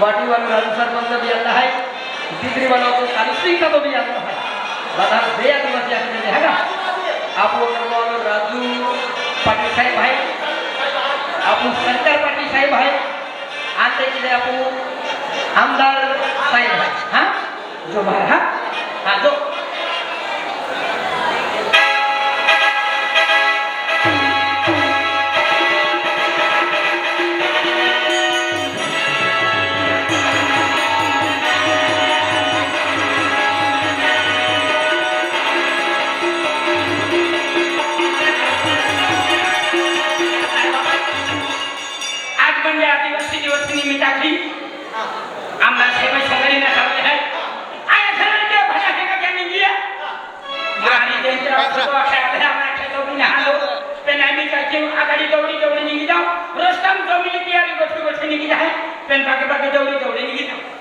वाटी वालों अनुसार बंद भी आता है डिग्री वालों को अनुष्ठिका तो भी आता है बता दे आदिवासी आदमी है ना आप वो करवाओ राजू पाटिल साहब है आप शंकर पाटिल साहब है आते के लिए आप आमदार साहब है हाँ जो भाई हाँ हाँ जो अगाडि दौडी दौडी निघिजाऊ रोस्टाम जमिनी तयारी गोष्टी गोष्टी निघिजा पेन पाके पाके दौडी दौडी निघिजाऊ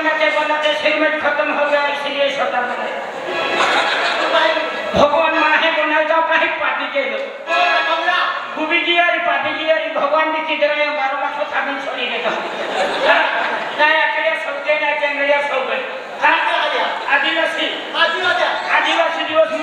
बनाते बनाते सिगरेट खत्म हो गया इसलिए छोटा बनाया भगवान माहे बनाए तो कहीं पार्टी के दो खूबी जी और पार्टी जी और भगवान ने किधर है बारह को साबिन छोड़ी ने तो ना अकेले सबके ना केंद्रीय सब गए आदिवासी आदिवासी दिवस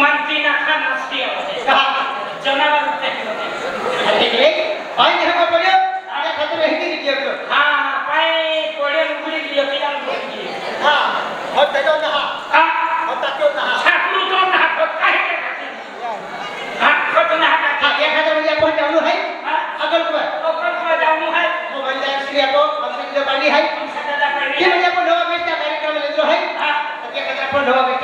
मंत्री ना खान राष्ट्रीय होते जनावर होते भाई ने हमें पड़े आने खतरे हिंदी की दिया करो हाँ पाए पड़े मुगली दिया कि आम बोल की हाँ और तेरो ना हाँ और ताको ना छापू तो ना खत कहे हाँ खत ना हाँ क्या खतरे मुझे कौन जाऊँ है अगल को अगल को जाऊँ है मोबाइल जान सीरिया को हम सीरिया पानी है क्या मुझे कौन होगा बेटा कार्यक्रम ले लो है क्या खतरा कौन होगा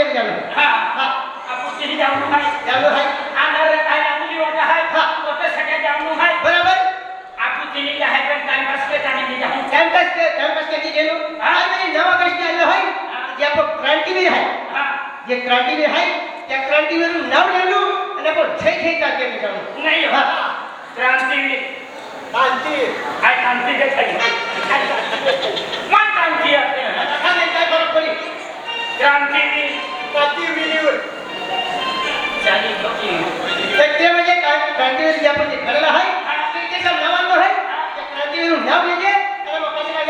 लेके जाना। हाँ हाँ। अब उसे ही जाऊँ भाई। जाऊँ भाई। आना रे भाई आनी वाटा है। हाँ। तो सके जाऊँ भाई। बराबर। आपको उसे ही जाए पर कैंपस के जाने नहीं जाऊँ कैंपस के कैंपस के नहीं गेलो हाँ। मेरी नवा कृष्ण आलो है। ये आपको क्रांति भी है। हाँ। ये क्रांति भी है। क्या क्रांति में नाम ले लूँ? અને પણ જય જય કાકે ને नहीं हाँ। क्रांति ક્રાંતિ ક્રાંતિ આ ક્રાંતિ કે થઈ મન ક્રાંતિ આપણે ખાને કાય ફરક काती विलीवर तर ते म्हणजे क्रांतीवीर जे आपण घडलं आहे ते नावांवर आहे त्या क्रांतीवीरून ह्या म्हणजे त्याला बापाचे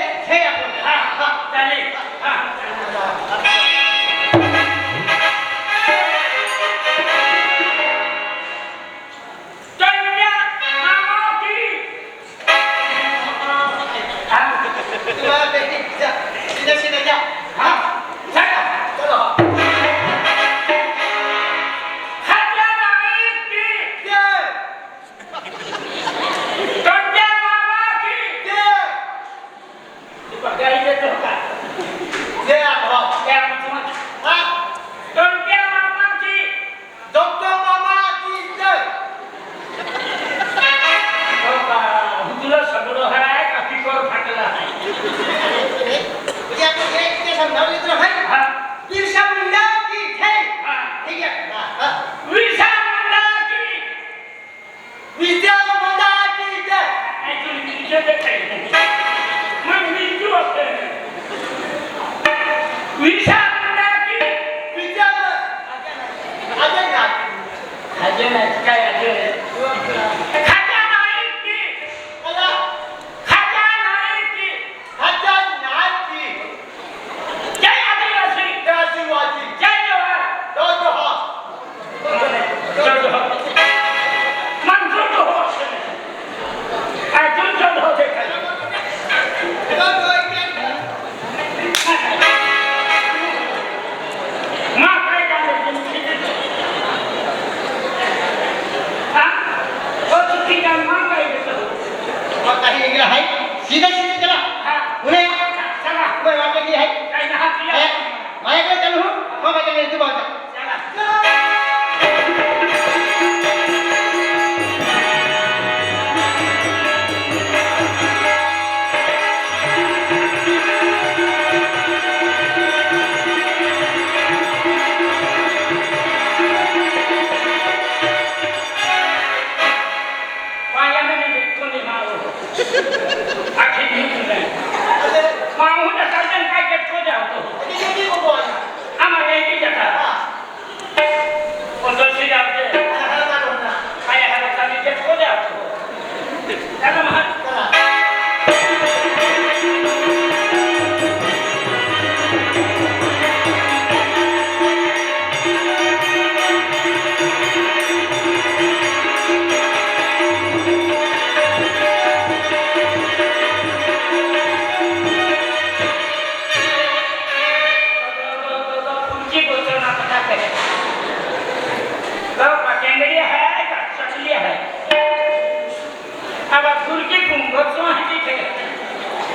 ಇದಕ್ಕೆ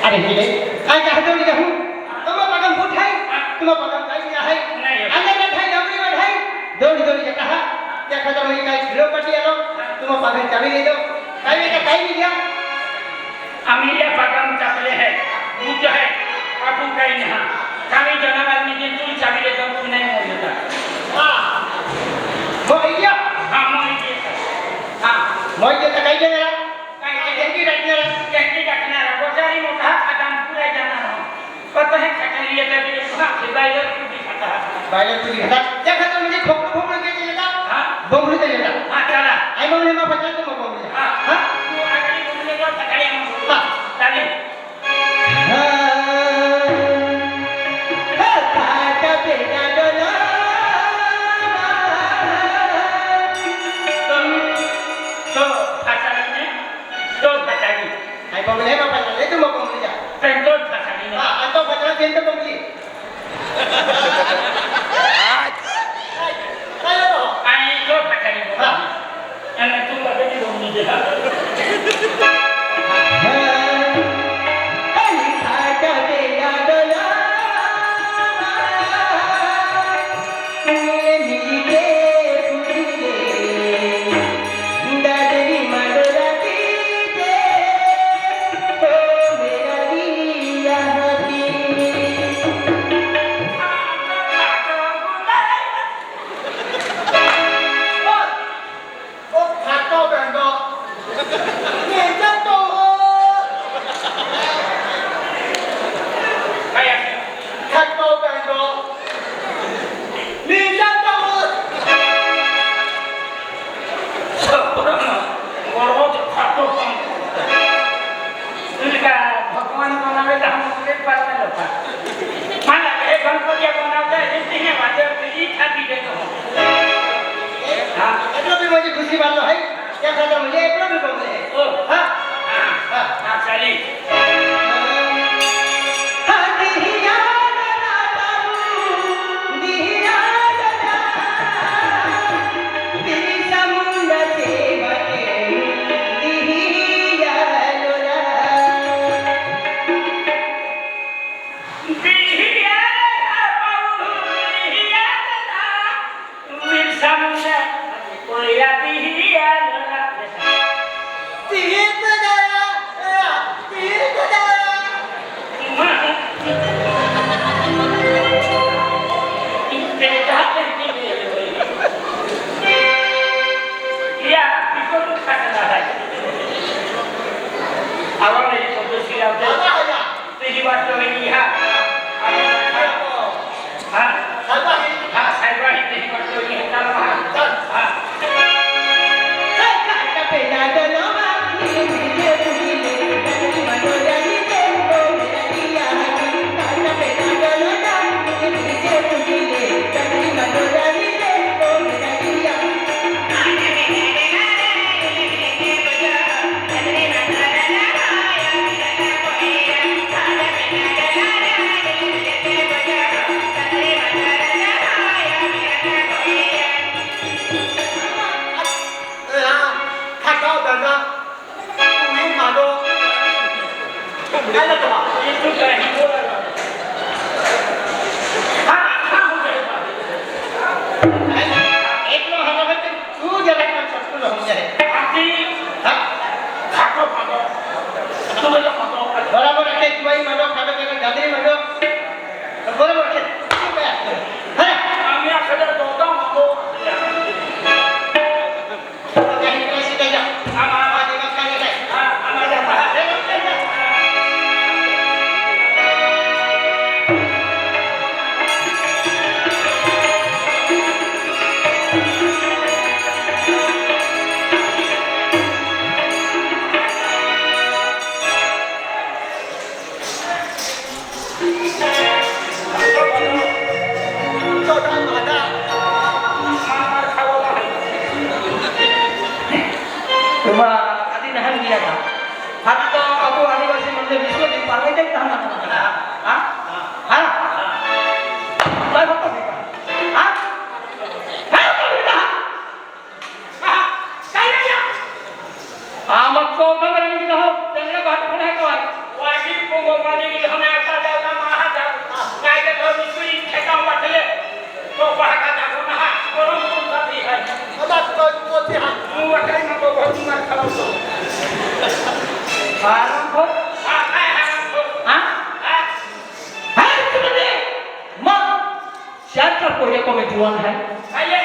अरे आहे काय काय हटवली का हूँ तुम्हा पगम फुट है तुम्हा पगम काय नाही आहे नाही. अंदर बैठा है नौकरी बैठा है दौड़ी दौड़ी जाता है त्या खाता मध्ये काय खिलो पटी आलो तुम्हा पगम चाबी ले दो काय नाही का काय नाही द्या आम्ही या पगम टाकले आहे दूध आहे आपण काही नाही। काही जनावरांनी जे तू चावी देतो तू नाही मोडत हा मग ऐकया हा मग इथे हा मग येतं काय देणार काय काय ते त्यांची टाकणार त्यांनी टाकणार गोचारी मोठा खादाम पुरा जाणार पत येतात ते हा ते बायलर कुठे तुम्ही घेतात त्या खातात म्हणजे खोबरं खोबरं केले येतात हा? बघून ते येतात हा त्याला. आई এটা ভগবান বনাবে তো আমি পারবে না মানে এই গণপতি বনাবে এমনি হে মাঝে বিজি থাকি দেখো हाँ इतना भी मुझे खुशी बात है क्या खाता मुझे इतना भी कम है हाँ हाँ हाँ what do we have? familiares. Siapa punya kemajuan hai? Saya.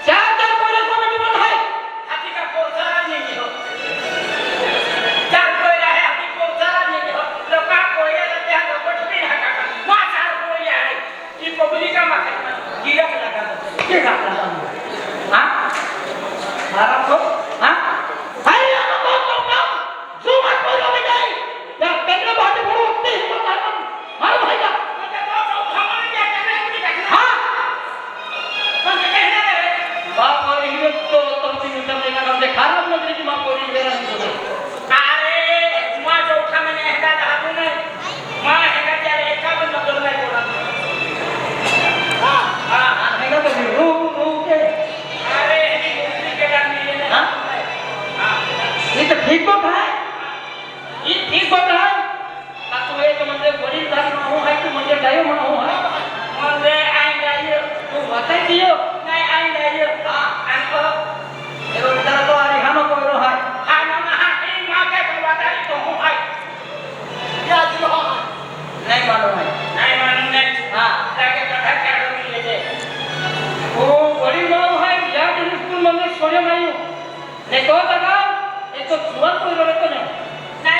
Siapa punya kemajuan hai? Hati ka portaran ni ho. Siapa punya hai hati portaran ni ho. Loka punya tapi ada petri nak ka. Macam punya hai. Ki publik ka mak. Gila ka. Gila ka. Ha? Harap tayo mga uha. Mande ang tayo. Kung matay tayo.